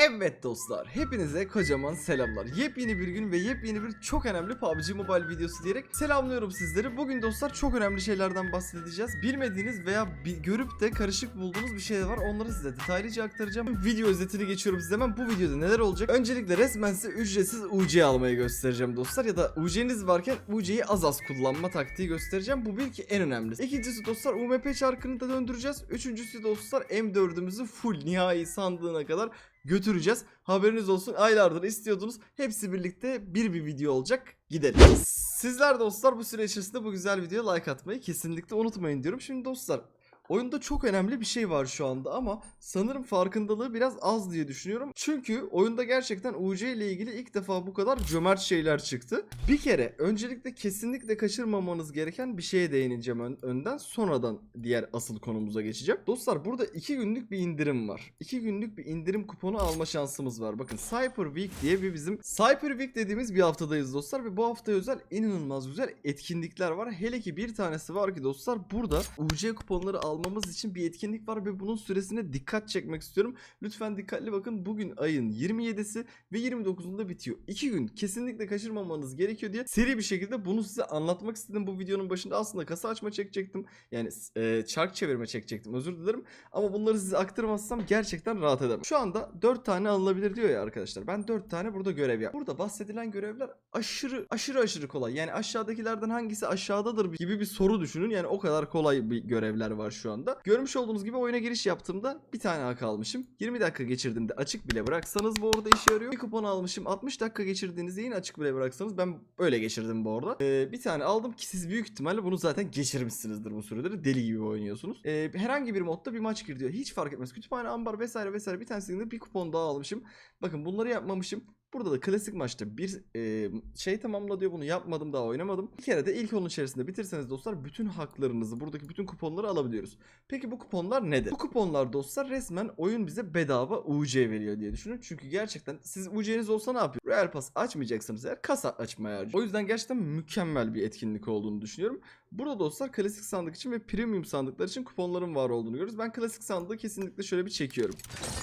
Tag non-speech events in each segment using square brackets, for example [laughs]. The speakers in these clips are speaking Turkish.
Evet dostlar, hepinize kocaman selamlar. Yepyeni bir gün ve yepyeni bir çok önemli PUBG Mobile videosu diyerek selamlıyorum sizleri. Bugün dostlar çok önemli şeylerden bahsedeceğiz. Bilmediğiniz veya bir, görüp de karışık bulduğunuz bir şey var. Onları size detaylıca aktaracağım. Video özetini geçiyorum size hemen. Bu videoda neler olacak? Öncelikle resmen size ücretsiz UC almayı göstereceğim dostlar. Ya da UC'niz varken UC'yi az az kullanma taktiği göstereceğim. Bu bir ki en önemlisi. İkincisi dostlar UMP çarkını da döndüreceğiz. Üçüncüsü dostlar M4'ümüzü full nihai sandığına kadar götüreceğiz. Haberiniz olsun aylardır istiyordunuz. Hepsi birlikte bir bir video olacak. Gidelim. Sizler dostlar bu süre içerisinde bu güzel videoya like atmayı kesinlikle unutmayın diyorum. Şimdi dostlar Oyunda çok önemli bir şey var şu anda ama sanırım farkındalığı biraz az diye düşünüyorum. Çünkü oyunda gerçekten UC ile ilgili ilk defa bu kadar cömert şeyler çıktı. Bir kere öncelikle kesinlikle kaçırmamanız gereken bir şeye değineceğim ön- önden sonradan diğer asıl konumuza geçeceğim. Dostlar burada 2 günlük bir indirim var. 2 günlük bir indirim kuponu alma şansımız var. Bakın Cyber Week diye bir bizim Cyber Week dediğimiz bir haftadayız dostlar ve bu haftaya özel inanılmaz güzel etkinlikler var. Hele ki bir tanesi var ki dostlar burada UC kuponları almamız için bir etkinlik var ve bunun süresine dikkat çekmek istiyorum. Lütfen dikkatli bakın. Bugün ayın 27'si ve 29'unda bitiyor. 2 gün kesinlikle kaçırmamanız gerekiyor diye seri bir şekilde bunu size anlatmak istedim bu videonun başında. Aslında kasa açma çekecektim. Yani e, çark çevirme çekecektim. Özür dilerim. Ama bunları size aktarmazsam gerçekten rahat edemem. Şu anda 4 tane alınabilir diyor ya arkadaşlar. Ben 4 tane burada görev yap. Burada bahsedilen görevler aşırı aşırı aşırı kolay. Yani aşağıdakilerden hangisi aşağıdadır gibi bir soru düşünün. Yani o kadar kolay bir görevler var şu anda. Görmüş olduğunuz gibi oyuna giriş yaptığımda bir tane hak almışım. 20 dakika geçirdiğimde açık bile bıraksanız bu orada işe yarıyor. Bir kupon almışım. 60 dakika geçirdiğinizde yine açık bile bıraksanız ben öyle geçirdim bu arada. Ee, bir tane aldım ki siz büyük ihtimalle bunu zaten geçirmişsinizdir bu süreleri. Deli gibi oynuyorsunuz. Ee, herhangi bir modda bir maç gir diyor. Hiç fark etmez. Kütüphane, ambar vesaire vesaire bir tanesinde bir kupon daha almışım. Bakın bunları yapmamışım. Burada da klasik maçta bir e, şey tamamla diyor bunu yapmadım daha oynamadım. Bir kere de ilk onun içerisinde bitirseniz dostlar bütün haklarınızı buradaki bütün kuponları alabiliyoruz. Peki bu kuponlar nedir? Bu kuponlar dostlar resmen oyun bize bedava UC veriyor diye düşünün. Çünkü gerçekten siz UC'niz olsa ne yapıyor? Royal Pass açmayacaksınız eğer kasa açmaya harcıyor. O yüzden gerçekten mükemmel bir etkinlik olduğunu düşünüyorum. Burada dostlar klasik sandık için ve premium sandıklar için kuponların var olduğunu görüyoruz. Ben klasik sandığı kesinlikle şöyle bir çekiyorum.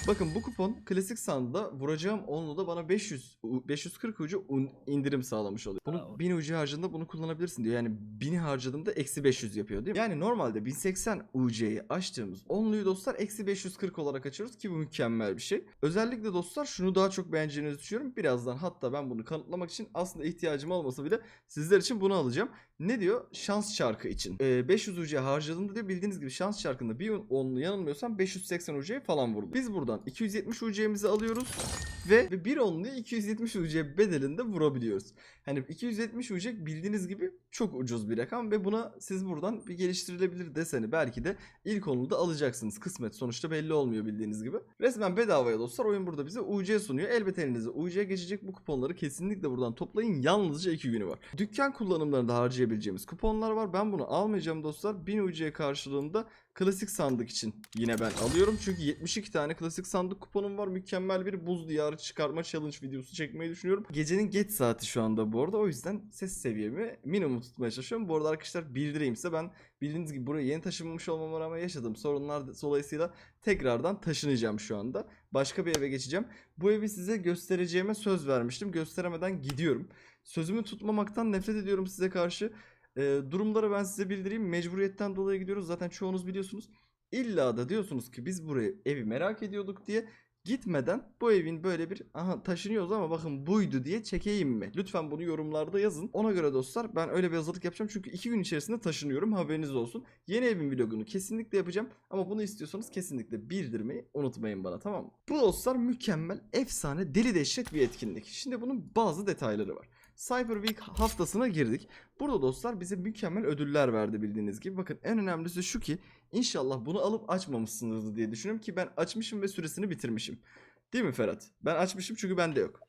Bakın bu kupon klasik sandığa vuracağım onlu da bana 500 u- 540 ucu indirim sağlamış oluyor. Bunu Bravo. 1000 ucu harcadığında bunu kullanabilirsin diyor. Yani 1000 harcadığımda eksi 500 yapıyor değil mi? Yani normalde 1080 UC'yi açtığımız onluyu dostlar eksi 540 olarak açıyoruz ki bu mükemmel bir şey. Özellikle dostlar şunu daha çok beğeneceğinizi düşünüyorum. Birazdan hatta ben bunu kanıtlamak için aslında ihtiyacım olmasa bile sizler için bunu alacağım. Ne diyor? Şans çarkı için. Ee, 500 UC harcadığımda diyor bildiğiniz gibi şans çarkında bir onlu yanılmıyorsam 580 UC falan vurdu. Biz buradan 270 UC'mizi alıyoruz ve bir onluyu 270 UC bedelinde vurabiliyoruz. Hani 270 UC bildiğiniz gibi çok ucuz bir rakam ve buna siz buradan bir geliştirilebilir deseni belki de ilk onlu da alacaksınız. Kısmet sonuçta belli olmuyor bildiğiniz gibi. Resmen bedavaya dostlar oyun burada bize UC sunuyor. Elbette elinize UC geçecek bu kuponları kesinlikle buradan toplayın. Yalnızca 2 günü var. Dükkan kullanımlarında harcayabileceğimiz kuponlar var. Ben bunu almayacağım dostlar. 1000 UC karşılığında klasik sandık için yine ben alıyorum. Çünkü 72 tane klasik sandık kuponum var. Mükemmel bir buz diyarı çıkarma challenge videosu çekmeyi düşünüyorum. Gecenin geç saati şu anda bu arada. O yüzden ses seviyemi minimum tutmaya çalışıyorum. Bu arada arkadaşlar bildireyim size ben bildiğiniz gibi buraya yeni taşınmış olmama rağmen yaşadığım sorunlar dolayısıyla tekrardan taşınacağım şu anda. Başka bir eve geçeceğim. Bu evi size göstereceğime söz vermiştim. Gösteremeden gidiyorum. Sözümü tutmamaktan nefret ediyorum size karşı. Ee, durumları ben size bildireyim. Mecburiyetten dolayı gidiyoruz. Zaten çoğunuz biliyorsunuz. İlla da diyorsunuz ki biz buraya evi merak ediyorduk diye gitmeden bu evin böyle bir aha taşınıyoruz ama bakın buydu diye çekeyim mi? Lütfen bunu yorumlarda yazın. Ona göre dostlar ben öyle bir hazırlık yapacağım çünkü iki gün içerisinde taşınıyorum haberiniz olsun. Yeni evin vlogunu kesinlikle yapacağım ama bunu istiyorsanız kesinlikle bildirmeyi unutmayın bana tamam mı? Bu dostlar mükemmel, efsane, deli dehşet bir etkinlik. Şimdi bunun bazı detayları var. Cyber Week haftasına girdik. Burada dostlar bize mükemmel ödüller verdi bildiğiniz gibi. Bakın en önemlisi şu ki inşallah bunu alıp açmamışsınızdır diye düşünüyorum ki ben açmışım ve süresini bitirmişim. Değil mi Ferhat? Ben açmışım çünkü bende yok.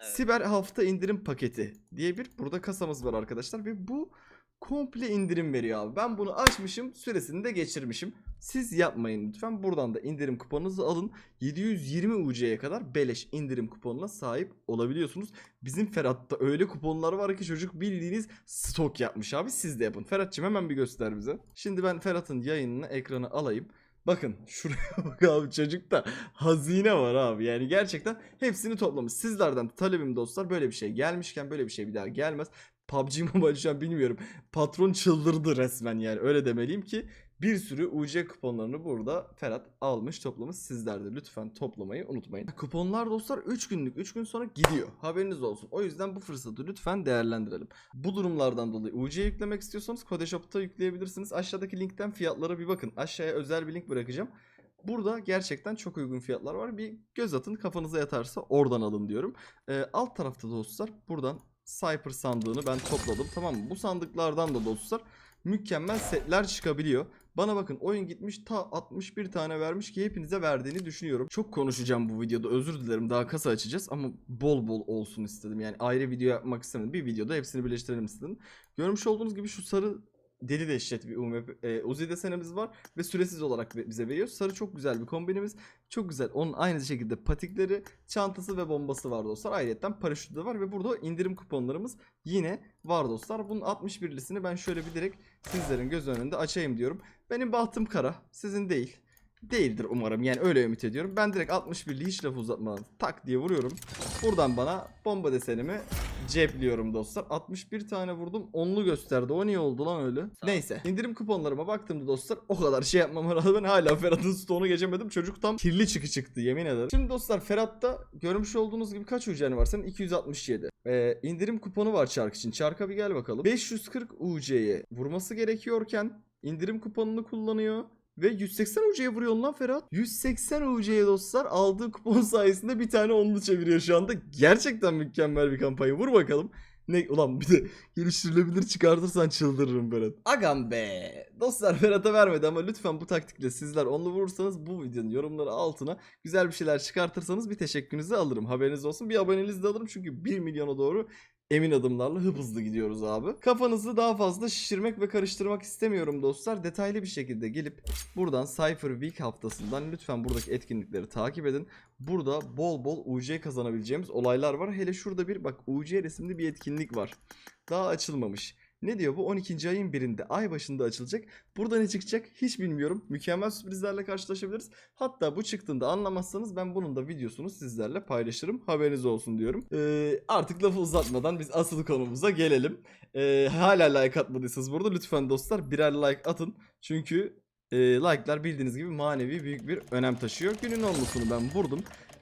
Evet. Siber hafta indirim paketi diye bir burada kasamız var arkadaşlar ve bu komple indirim veriyor abi. Ben bunu açmışım, süresini de geçirmişim. Siz yapmayın lütfen. Buradan da indirim kuponunuzu alın. 720 UC'ye kadar beleş indirim kuponuna sahip olabiliyorsunuz. Bizim Ferhat'ta öyle kuponlar var ki çocuk bildiğiniz stok yapmış abi. Siz de yapın. Ferhat'cığım hemen bir göster bize. Şimdi ben Ferhat'ın yayınını ekrana alayım. Bakın [laughs] şuraya bak abi çocukta hazine var abi. Yani gerçekten hepsini toplamış. Sizlerden talebim dostlar böyle bir şey gelmişken böyle bir şey bir daha gelmez. PUBG Mobile şu an bilmiyorum. Patron çıldırdı resmen yani öyle demeliyim ki bir sürü UC kuponlarını burada Ferhat almış toplamış. Sizler de lütfen toplamayı unutmayın. Kuponlar dostlar 3 günlük 3 gün sonra gidiyor. Haberiniz olsun. O yüzden bu fırsatı lütfen değerlendirelim. Bu durumlardan dolayı UC yüklemek istiyorsanız Kode Shop'ta yükleyebilirsiniz. Aşağıdaki linkten fiyatlara bir bakın. Aşağıya özel bir link bırakacağım. Burada gerçekten çok uygun fiyatlar var. Bir göz atın kafanıza yatarsa oradan alın diyorum. Ee, alt tarafta dostlar buradan Cypher sandığını ben topladım tamam mı? Bu sandıklardan da dostlar mükemmel setler çıkabiliyor. Bana bakın oyun gitmiş ta 61 tane vermiş ki hepinize verdiğini düşünüyorum. Çok konuşacağım bu videoda özür dilerim daha kasa açacağız ama bol bol olsun istedim. Yani ayrı video yapmak istemedim. Bir videoda hepsini birleştirelim istedim. Görmüş olduğunuz gibi şu sarı deli dehşet bir UMP, e, Uzi desenimiz var ve süresiz olarak bi- bize veriyor. Sarı çok güzel bir kombinimiz. Çok güzel. Onun aynı şekilde patikleri, çantası ve bombası var dostlar. Ayrıca paraşütü de var ve burada indirim kuponlarımız yine var dostlar. Bunun 61'lisini ben şöyle bir direkt sizlerin göz önünde açayım diyorum. Benim bahtım kara, sizin değil. Değildir umarım yani öyle ümit ediyorum. Ben direkt 61'li hiç laf uzatmadan tak diye vuruyorum. Buradan bana bomba desenimi cepliyorum dostlar. 61 tane vurdum. Onlu gösterdi. O niye oldu lan öyle? Neyse. indirim kuponlarıma baktığımda dostlar o kadar şey yapmama rağmen hala Ferhat'ın stoğunu geçemedim. Çocuk tam kirli çıkı çıktı yemin ederim. Şimdi dostlar Ferhat'ta görmüş olduğunuz gibi kaç UC'ni var senin? 267. Ee, indirim kuponu var çark için. Çarka bir gel bakalım. 540 UC'ye vurması gerekiyorken indirim kuponunu kullanıyor. Ve 180 UC'ye vuruyor lan Ferhat. 180 UC'ye dostlar aldığı kupon [laughs] sayesinde bir tane onlu çeviriyor şu anda. Gerçekten mükemmel bir kampanya. Vur bakalım. Ne ulan bir de geliştirilebilir çıkartırsan çıldırırım Ferhat. Agam be. Dostlar Ferhat'a vermedi ama lütfen bu taktikle sizler onlu vurursanız bu videonun yorumları altına güzel bir şeyler çıkartırsanız bir teşekkürünüzü alırım. Haberiniz olsun. Bir abonenizi de alırım çünkü 1 milyona doğru emin adımlarla hıp hızlı gidiyoruz abi. Kafanızı daha fazla şişirmek ve karıştırmak istemiyorum dostlar. Detaylı bir şekilde gelip buradan Cypher Week haftasından lütfen buradaki etkinlikleri takip edin. Burada bol bol UC kazanabileceğimiz olaylar var. Hele şurada bir bak UC resimli bir etkinlik var. Daha açılmamış. Ne diyor bu? 12. ayın birinde ay başında açılacak. Burada ne çıkacak hiç bilmiyorum. Mükemmel sürprizlerle karşılaşabiliriz. Hatta bu çıktığında anlamazsanız ben bunun da videosunu sizlerle paylaşırım. Haberiniz olsun diyorum. Ee, artık lafı uzatmadan biz asıl konumuza gelelim. Ee, hala like atmadıysanız burada lütfen dostlar birer like atın. Çünkü e, like'lar bildiğiniz gibi manevi büyük bir önem taşıyor. Günün onlusunu ben vurdum.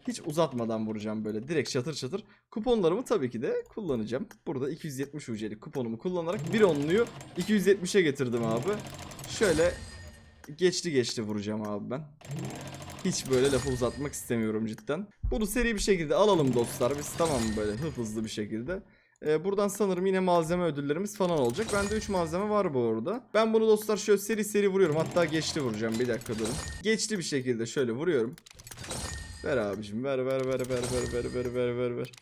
Hiç uzatmadan vuracağım böyle direkt çatır çatır. Kuponlarımı tabii ki de kullanacağım. Burada 270 UC'lik kuponumu kullanarak bir onluyu 270'e getirdim abi. Şöyle geçti geçti vuracağım abi ben. Hiç böyle lafı uzatmak istemiyorum cidden. Bunu seri bir şekilde alalım dostlar. Biz tamam böyle hızlı bir şekilde. Ee, buradan sanırım yine malzeme ödüllerimiz falan olacak. Bende 3 malzeme var bu arada. Ben bunu dostlar şöyle seri seri vuruyorum. Hatta geçti vuracağım. Bir dakika durun. Geçti bir şekilde şöyle vuruyorum. Ver abicim ver ver ver ver ver ver ver ver ver ver.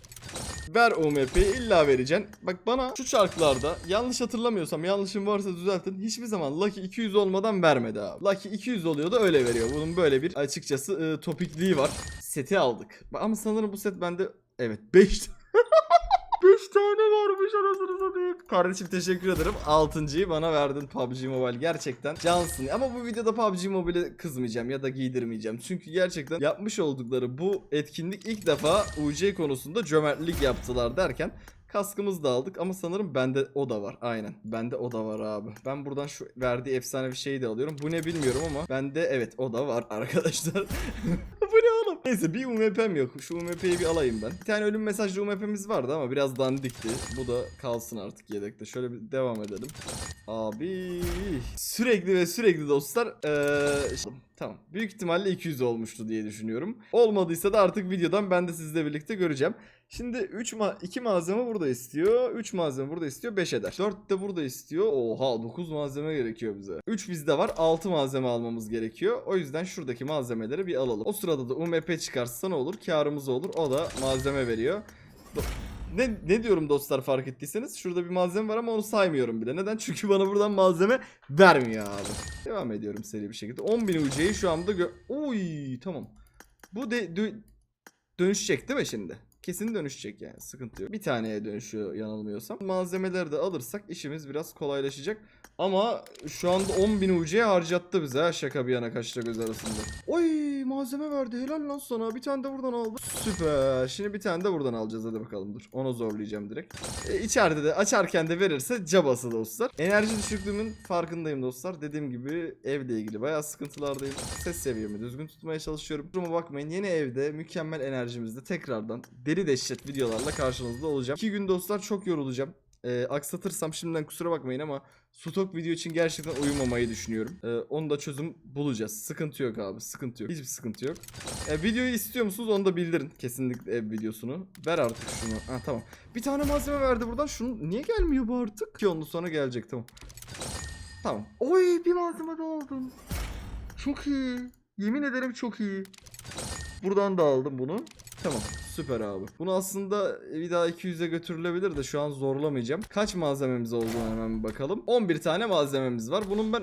Ver UMP'yi illa vereceksin. Bak bana şu çarklarda yanlış hatırlamıyorsam yanlışım varsa düzeltin. Hiçbir zaman Lucky 200 olmadan vermedi abi. Lucky 200 oluyor da öyle veriyor. Bunun böyle bir açıkçası e, topikliği var. Seti aldık. Ama sanırım bu set bende evet 5 5 tane varmış anasını satayım. Kardeşim teşekkür ederim. Altıncıyı bana verdin PUBG Mobile. Gerçekten cansın. Ama bu videoda PUBG Mobile'e kızmayacağım ya da giydirmeyeceğim. Çünkü gerçekten yapmış oldukları bu etkinlik ilk defa UC konusunda cömertlik yaptılar derken Kaskımızı da aldık ama sanırım bende o da var. Aynen. Bende o da var abi. Ben buradan şu verdiği efsane bir şeyi de alıyorum. Bu ne bilmiyorum ama bende evet o da var [laughs] arkadaşlar. Neyse bir UMP'm yok. Şu UMP'yi bir alayım ben. Bir tane ölüm mesajlı UMP'miz vardı ama biraz dandikti. Bu da kalsın artık yedekte. Şöyle bir devam edelim. Abi sürekli ve sürekli dostlar işte, tamam. Büyük ihtimalle 200 olmuştu diye düşünüyorum. Olmadıysa da artık videodan ben de sizle birlikte göreceğim. Şimdi 3 ma 2 malzeme burada istiyor. 3 malzeme burada istiyor. 5 eder. 4 de burada istiyor. Oha 9 malzeme gerekiyor bize. 3 bizde var. 6 malzeme almamız gerekiyor. O yüzden şuradaki malzemeleri bir alalım. O sırada da UMP çıkarsa ne olur? Karımız olur. O da malzeme veriyor. Do- ne, ne diyorum dostlar fark ettiyseniz şurada bir malzeme var ama onu saymıyorum bile. Neden? [laughs] Çünkü bana buradan malzeme vermiyor abi. Devam ediyorum seri bir şekilde. 10.000 UC'yi şu anda gö... Oy tamam. Bu de dö- dönüşecek değil mi şimdi? Kesin dönüşecek yani sıkıntı yok. Bir taneye dönüşüyor yanılmıyorsam. Malzemeleri de alırsak işimiz biraz kolaylaşacak. Ama şu anda 10.000 UC'ye harcattı bize ha şaka bir yana kaçta göz arasında. Oy malzeme verdi helal lan sana bir tane de buradan aldı. Süper şimdi bir tane de buradan alacağız hadi bakalım dur. Onu zorlayacağım direkt. E, içeride de açarken de verirse cabası dostlar. Enerji düşüklüğümün farkındayım dostlar. Dediğim gibi evle ilgili bayağı sıkıntılardayım. Ses seviyemi düzgün tutmaya çalışıyorum. Duruma bakmayın yeni evde mükemmel enerjimizde tekrardan deli dehşet videolarla karşınızda olacağım. İki gün dostlar çok yorulacağım. E, aksatırsam şimdiden kusura bakmayın ama stok video için gerçekten uyumamayı düşünüyorum. E, onu da çözüm bulacağız. Sıkıntı yok abi sıkıntı yok. Hiçbir sıkıntı yok. E, videoyu istiyor musunuz onu da bildirin. Kesinlikle ev videosunu. Ver artık şunu. Ha tamam. Bir tane malzeme verdi buradan. Şunu niye gelmiyor bu artık? Ki onun sonra gelecek tamam. Tamam. Oy bir malzeme daha aldım. Çok iyi. Yemin ederim çok iyi. Buradan da aldım bunu. Tamam süper abi. Bunu aslında bir daha 200'e götürülebilir de şu an zorlamayacağım. Kaç malzememiz olduğunu hemen bir bakalım. 11 tane malzememiz var. Bunun ben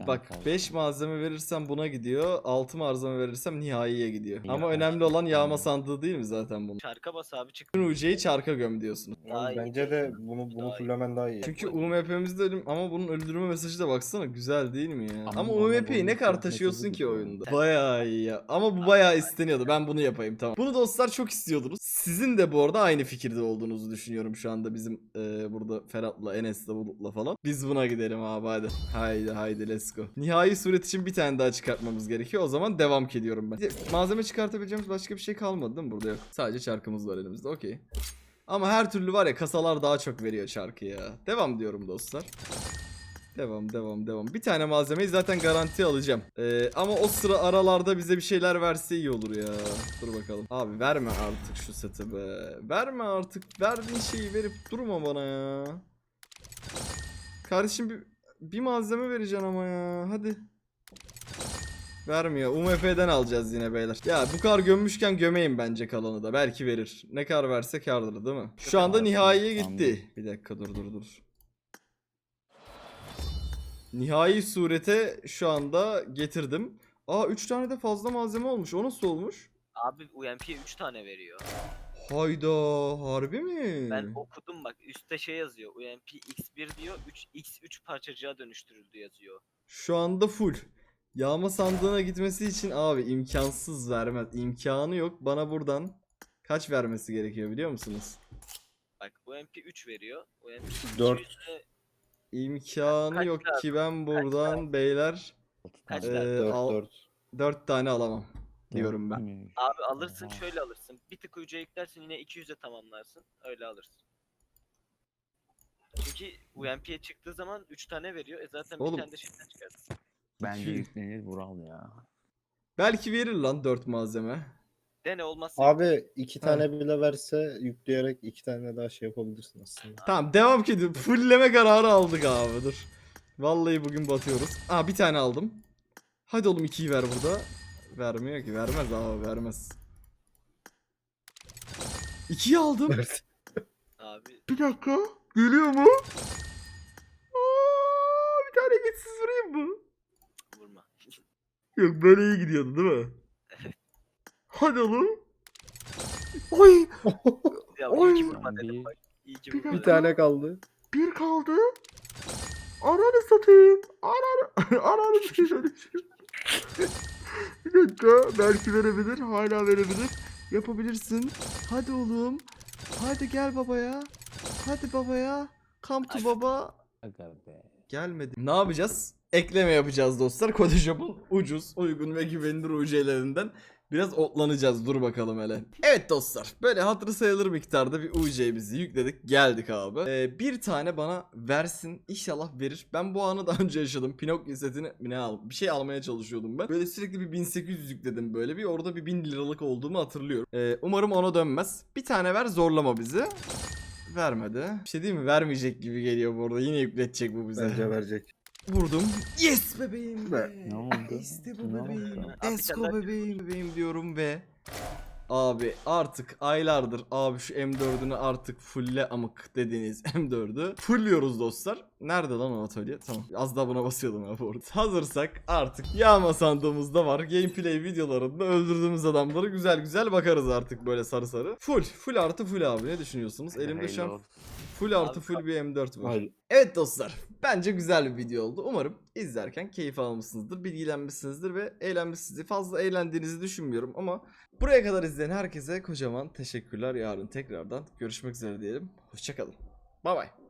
ölünmesi... Bak 5 malzeme verirsem buna gidiyor. 6 malzeme verirsem nihaiye gidiyor. İyi Ama önemli olan yağma sandığı değil mi zaten bunun? Çarka bas abi çık. UC'yi çarka göm diyorsunuz. Daha iyi. bence de bunu bunu Daha iyi. fullemen daha iyi. Çünkü UMP'mizde ölüm ama bunun öldürme mesajı da baksana güzel değil mi ya? Ama Ama bana UMP'yi ne bunun kadar mesajı taşıyorsun ki oyunda? Bayağı iyi ya. Ama bu bayağı isteniyordu. Ben bunu yapayım tamam. Bunu dostlar çok istiyordunuz. Sizin de bu arada aynı fikirde olduğunuzu düşünüyorum şu anda bizim e, burada Ferhat'la, Enes'le, Bulut'la falan. Biz buna gidelim abi hadi. Haydi haydi let's go. Nihai suret için bir tane daha çıkartmamız gerekiyor. O zaman devam ediyorum ben. Malzeme çıkartabileceğimiz başka bir şey kalmadı değil mi burada yok. Sadece çarkımız var elimizde okey. Ama her türlü var ya kasalar daha çok veriyor çarkı ya. Devam diyorum dostlar. Devam devam devam. Bir tane malzemeyi zaten garanti alacağım. Ee, ama o sıra aralarda bize bir şeyler verse iyi olur ya. Dur bakalım. Abi verme artık şu seti be. Verme artık. Verdiğin şeyi verip durma bana ya. Kardeşim bir, bir malzeme vereceksin ama ya. Hadi. Vermiyor. UMF'den alacağız yine beyler. Ya bu kadar gömmüşken gömeyim bence kalanı da. Belki verir. Ne kadar verse kardır değil mi? Şu anda nihaiye gitti. Bir dakika dur dur dur. Nihai surete şu anda getirdim. Aa 3 tane de fazla malzeme olmuş. O nasıl olmuş? Abi UMP'ye 3 tane veriyor. Hayda harbi mi? Ben okudum bak üstte şey yazıyor. UMP X1 diyor 3 X3 parçacığa dönüştürüldü yazıyor. Şu anda full. Yağma sandığına gitmesi için abi imkansız vermez. İmkanı yok. Bana buradan kaç vermesi gerekiyor biliyor musunuz? Bak UMP 3 veriyor. UMP Dört. 200'e İmkanı Kaç yok lazım? ki ben buradan beyler Kaç Ee, lazım? 4 al- 4. 4 tane alamam diyorum ben. Abi alırsın şöyle alırsın. Bir tık ucuya yüklersin yine 200'e tamamlarsın. Öyle alırsın. Çünkü UMP'ye çıktığı zaman 3 tane veriyor. E zaten Oğlum. bir tane de şeyden çıkarsın. Bence yüklenir Vural ya. Belki verir lan 4 malzeme. Dene olmazsa Abi iki Ha. tane bile verse yükleyerek iki tane daha şey yapabilirsin aslında. Tamam devam ediyor. Fullleme kararı aldık abi dur. Vallahi bugün batıyoruz. Aa bir tane aldım. Hadi oğlum 2'yi ver burada. Vermiyor ki. Vermez abi vermez. 2'yi aldım. abi Bir dakika. Geliyor mu? Aa, bir tane geçsiz vurayım mı? vurma. Yok böyle iyi gidiyordu değil mi? Hadi oğlum. Oy Ya Oy. iyi ki vurma dedim bak. İyi ki Bir vurma Bir dedim. tane kaldı. bir kaldı. Ananı satayım. Ananı, [laughs] ananı satayım. bir dakika. Belki verebilir. Hala verebilir. Yapabilirsin. Hadi oğlum. Hadi gel babaya. Hadi babaya. Come to baba. Gelmedi. Ne yapacağız? Ekleme yapacağız dostlar. Kodeshop'un ucuz, uygun ve güvenilir UC'lerinden biraz otlanacağız. Dur bakalım hele. Evet dostlar. Böyle hatırı sayılır miktarda bir UC'mizi yükledik. Geldik abi. Ee, bir tane bana versin. İnşallah verir. Ben bu anı daha önce yaşadım. Pinokyo setini ne al? Bir şey almaya çalışıyordum ben. Böyle sürekli bir 1800 yükledim böyle bir. Orada bir 1000 liralık olduğumu hatırlıyorum. Ee, umarım ona dönmez. Bir tane ver zorlama bizi. Vermedi. Bir şey değil mi? Vermeyecek gibi geliyor bu arada. Yine yükletecek bu bize. Bence verecek. Vurdum. Yes bebeğim be. Ne oldu? [laughs] İşte bu Ne oldu? bebeğim. Abi bir Esko bebeğim bebeğim diyorum ve Abi artık aylardır abi şu M4'ünü artık fulle amık dediğiniz [laughs] M4'ü fullüyoruz dostlar. Nerede lan o atölye? Tamam. Az daha buna basıyordum ya bu arada. Hazırsak artık yağma sandığımızda var. Gameplay videolarında öldürdüğümüz adamları güzel güzel bakarız artık böyle sarı sarı. Full. Full artı full abi. Ne düşünüyorsunuz? Elimde şu an olsun. Full artı full bir M4 var. Hayır. Evet dostlar. Bence güzel bir video oldu. Umarım izlerken keyif almışsınızdır, bilgilenmişsinizdir ve eğlenmişsinizdir. Fazla eğlendiğinizi düşünmüyorum ama buraya kadar izleyen herkese kocaman teşekkürler. Yarın tekrardan görüşmek üzere diyelim. Hoşçakalın. Bay bay.